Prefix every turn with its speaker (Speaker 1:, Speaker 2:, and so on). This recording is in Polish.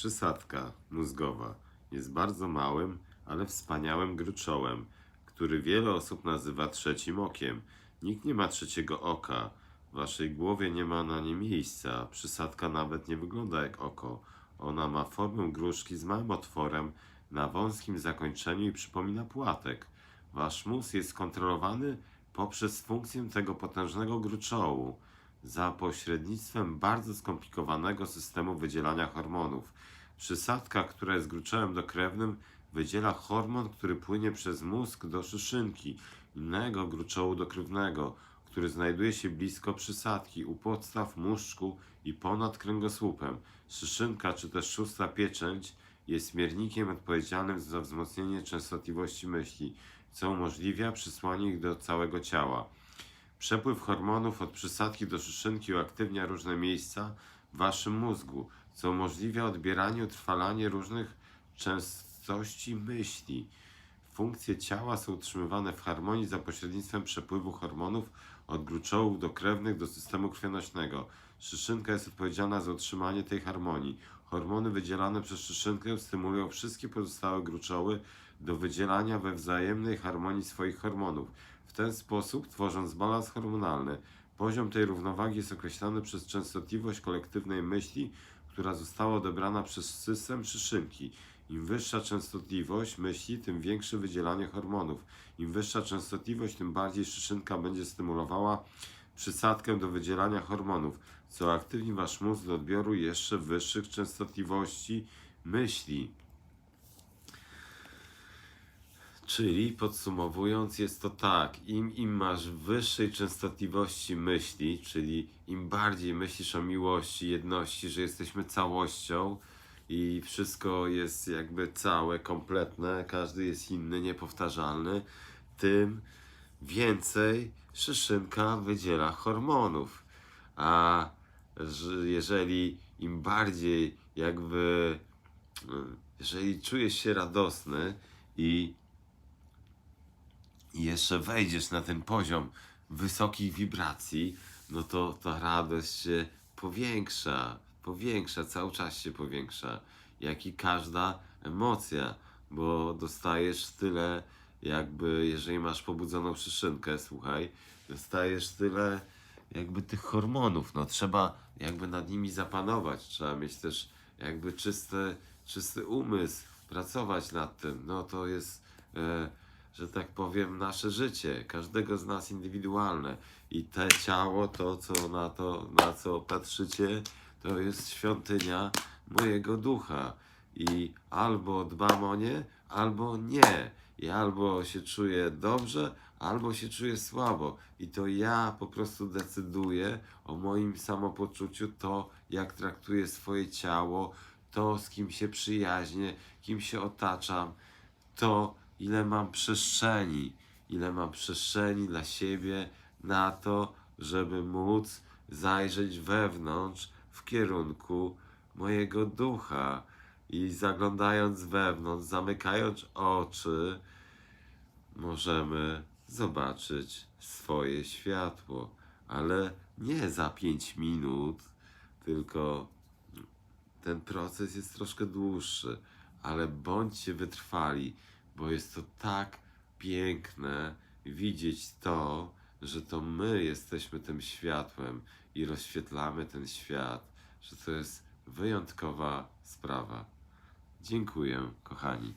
Speaker 1: Przysadka mózgowa jest bardzo małym, ale wspaniałym gruczołem, który wiele osób nazywa trzecim okiem. Nikt nie ma trzeciego oka. W waszej głowie nie ma na nie miejsca. Przysadka nawet nie wygląda jak oko. Ona ma formę gruszki z małym otworem na wąskim zakończeniu i przypomina płatek. Wasz mózg jest kontrolowany poprzez funkcję tego potężnego gruczołu za pośrednictwem bardzo skomplikowanego systemu wydzielania hormonów. Przysadka, która jest gruczołem dokrewnym, wydziela hormon, który płynie przez mózg do szyszynki, innego gruczołu dokrewnego, który znajduje się blisko przysadki, u podstaw mózgu i ponad kręgosłupem. Szyszynka, czy też szósta pieczęć, jest miernikiem odpowiedzialnym za wzmocnienie częstotliwości myśli, co umożliwia przysłanie ich do całego ciała. Przepływ hormonów od przysadki do szyszynki uaktywnia różne miejsca w waszym mózgu, co umożliwia odbieranie utrwalanie różnych częstości myśli. Funkcje ciała są utrzymywane w harmonii za pośrednictwem przepływu hormonów od gruczołów do krewnych do systemu krwionośnego. Szyszynka jest odpowiedzialna za utrzymanie tej harmonii. Hormony wydzielane przez szyszynkę stymulują wszystkie pozostałe gruczoły do wydzielania we wzajemnej harmonii swoich hormonów. W ten sposób, tworząc balans hormonalny, poziom tej równowagi jest określany przez częstotliwość kolektywnej myśli, która została odebrana przez system szyszynki. Im wyższa częstotliwość myśli, tym większe wydzielanie hormonów. Im wyższa częstotliwość, tym bardziej szyszynka będzie stymulowała przysadkę do wydzielania hormonów, co aktywni wasz mózg do odbioru jeszcze wyższych częstotliwości myśli. Czyli podsumowując, jest to tak, im, im masz wyższej częstotliwości myśli, czyli im bardziej myślisz o miłości, jedności, że jesteśmy całością i wszystko jest jakby całe, kompletne, każdy jest inny, niepowtarzalny, tym więcej szyszynka wydziela hormonów. A że- jeżeli im bardziej jakby, jeżeli czujesz się radosny i jeszcze wejdziesz na ten poziom wysokich wibracji, no to ta radość się powiększa, powiększa, cały czas się powiększa, jak i każda emocja, bo dostajesz tyle, jakby, jeżeli masz pobudzoną szyszynkę, słuchaj, dostajesz tyle jakby tych hormonów, no trzeba jakby nad nimi zapanować, trzeba mieć też jakby czysty, czysty umysł, pracować nad tym, no to jest, e, że tak powiem, nasze życie, każdego z nas indywidualne. I te ciało, to co na to, na co patrzycie, to jest świątynia mojego ducha. I albo dbam o nie, albo nie. I albo się czuję dobrze, albo się czuję słabo. I to ja po prostu decyduję o moim samopoczuciu, to jak traktuję swoje ciało, to z kim się przyjaźnię, kim się otaczam, to ile mam przestrzeni, ile mam przestrzeni dla siebie na to, żeby móc zajrzeć wewnątrz w kierunku mojego ducha. I zaglądając wewnątrz, zamykając oczy, możemy zobaczyć swoje światło, ale nie za 5 minut, tylko ten proces jest troszkę dłuższy, ale bądźcie wytrwali, bo jest to tak piękne widzieć to, że to my jesteśmy tym światłem i rozświetlamy ten świat, że to jest wyjątkowa sprawa. Dziękuję, kochani.